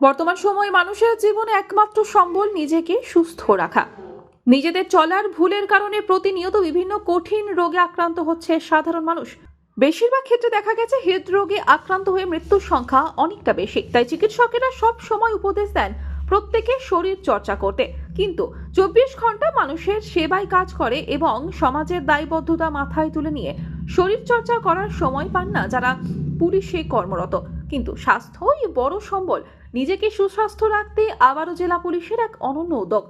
বর্তমান সময়ে মানুষের জীবনে একমাত্র সম্বল নিজেকে সুস্থ রাখা। নিজেদের চলার ভুলের কারণে প্রতিনিয়ত বিভিন্ন কঠিন রোগে আক্রান্ত হচ্ছে সাধারণ মানুষ। বেশিরভাগ ক্ষেত্রে দেখা গেছে, হৃদরোগে আক্রান্ত হয়ে মৃত্যুর সংখ্যা অনেকটা বেশি। তাই চিকিৎসকেরা সব সময় উপদেশ দেন প্রত্যেকে শরীর চর্চা করতে। কিন্তু চব্বিশ ঘণ্টা মানুষের সেবায় কাজ করে এবং সমাজের দায়বদ্ধতা মাথায় তুলে নিয়ে শরীর চর্চা করার সময় পান না যারা পুলিশে কর্মরত। কিন্তু স্বাস্থ্যই বড় সম্বল। নিজেকে সুস্বাস্থ্য রাখতে আবারও জেলা পুলিশের এক অনন্য উদ্যোগ।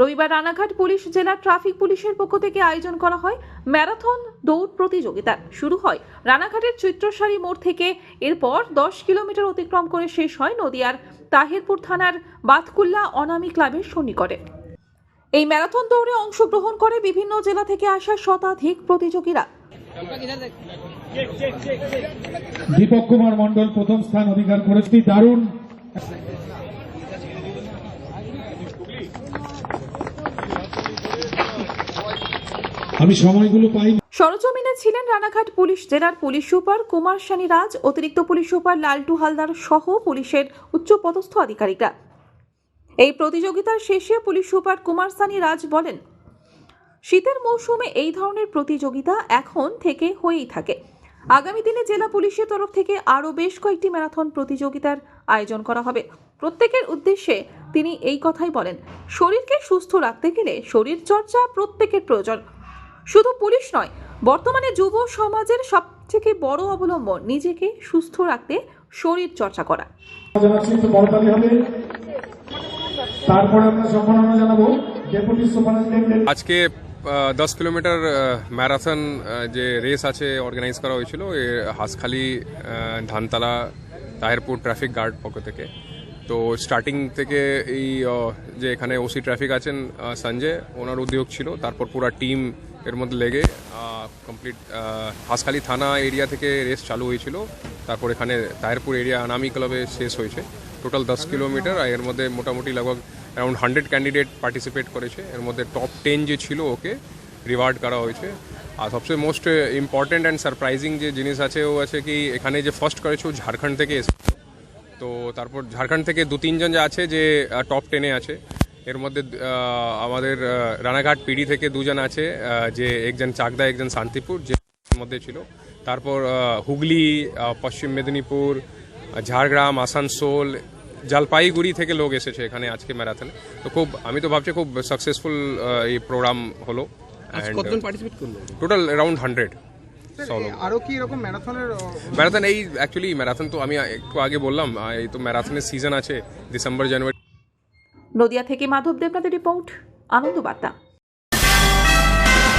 রবিবার রানাঘাট পুলিশ, জেলা ট্রাফিক পুলিশের পক্ষ থেকে আয়োজন করা হয় ম্যারাথন দৌড় প্রতিযোগিতা শুরু হয় রানাঘাটের চিত্রসারি মোড় থেকে। এরপর দশ কিলোমিটার অতিক্রম করে শেষ হয় নদিয়ার তাহিরপুর থানার বাতকুল্লা অনামী ক্লাবের সন্নিকটে। এই ম্যারাথন দৌড়ে অংশগ্রহণ করে বিভিন্ন জেলা থেকে আসা শতাধিক প্রতিযোগীরা। দীপক কুমার মন্ডল প্রথম স্থান অধিকার করেছি, দারুণ। আমি সময়গুলো পাই সরজমিনে ছিলেন রানাঘাট পুলিশ জেলার পুলিশ সুপার কুমার সানি রাজ অতিরিক্ত পুলিশ সুপার লালটু হালদার সহ পুলিশের উচ্চপদস্থ আধিকারিকরা। এই প্রতিযোগিতার শেষে পুলিশ সুপার কুমার সানি রাজ বলেন শীতের মৌসুমে এই ধরনের প্রতিযোগিতা এখন থেকে হয়েই থাকে। আগামী দিনে জেলা পুলিশের তরফ থেকে আরও বেশ কয়েকটি ম্যারাথন প্রতিযোগিতার আয়োজন করা হবে। প্রত্যেকের উদ্দেশ্যে তিনি এই কথাই বলেন শরীরকে সুস্থ রাখতে গেলে শরীর চর্চা প্রত্যেকের প্রয়োজন। শুধু পুলিশ নয় বর্তমানে যুব সমাজের সবথেকে বড় অবলম্বন নিজেকে সুস্থ রাখতে শরীর চর্চা করা জানাচ্ছি তো বড়তালি হবে। তারপরে আমরা সম্মাননা জানাব। ডেপুটি সুপারিনটেন্ডেন্ট আজকে দশ কিলোমিটার ম্যারাথন যে রেস আছে অর্গানাইজ করা হয়েছিল, এ হাঁসখালি ধানতলা, তাহেরপুর ট্রাফিক গার্ড পক্ষ থেকে। তো স্টার্টিং থেকে এই যে এখানে ওসি ট্রাফিক আছেন সঞ্জয়, ওনার উদ্যোগ ছিল। তারপর পুরো টিম এর মধ্যে লেগে কমপ্লিট হাঁসখালি থানা এরিয়া থেকে রেস চালু হয়েছিল। তারপর এখানে তাহেরপুর এরিয়া আনামি ক্লাবে শেষ হয়েছে। টোটাল দশ কিলোমিটার, আর এর মধ্যে মোটামুটি লগভগ অ্যারাউন্ড হান্ড্রেড ক্যান্ডিডেট পার্টিসিপেট করেছে। এর মধ্যে টপ টেন যে ছিল ওকে রিওয়ার্ড করা হয়েছে। আর সবচেয়ে মোস্ট ইম্পর্ট্যান্ট অ্যান্ড সারপ্রাইজিং যে জিনিস আছে, ও আছে কি, এখানে যে ফার্স্ট করেছে, ও ঝাড়খণ্ড থেকে এসেছে। তো তারপর ঝাড়খণ্ড থেকে দু তিনজন যে আছে যে টপ টেনে আছে। এর মধ্যে আমাদের রানাঘাট পিডি থেকে দুজন আছে যে একজন চাকদা, একজন শান্তিপুর, যে মধ্যে ছিল। তারপর হুগলি পশ্চিম মেদিনীপুর, ঝাড়গ্রাম, আসানসোল জলপাইগুড়ি থেকে লোক এসেছে এখানে আজকে ম্যারাথনে। তো খুব আমি তো ভাবছি খুব সাকসেসফুল এই প্রোগ্রাম হলো। কতজন পার্টিসিপেট করল? টোটাল অ্যারাউন্ড হান্ড্রেড আরও কি এরকম ম্যারাথনের ম্যারাথন এই অ্যাকচুয়ালি ম্যারাথন তো আমি একটু আগে বললাম এই তো ম্যারাথনের সিজন আছে ডিসেম্বর জানুয়ারি নদিয়া থেকে মাধব দেবনাথের রিপোর্ট আনন্দ বার্তা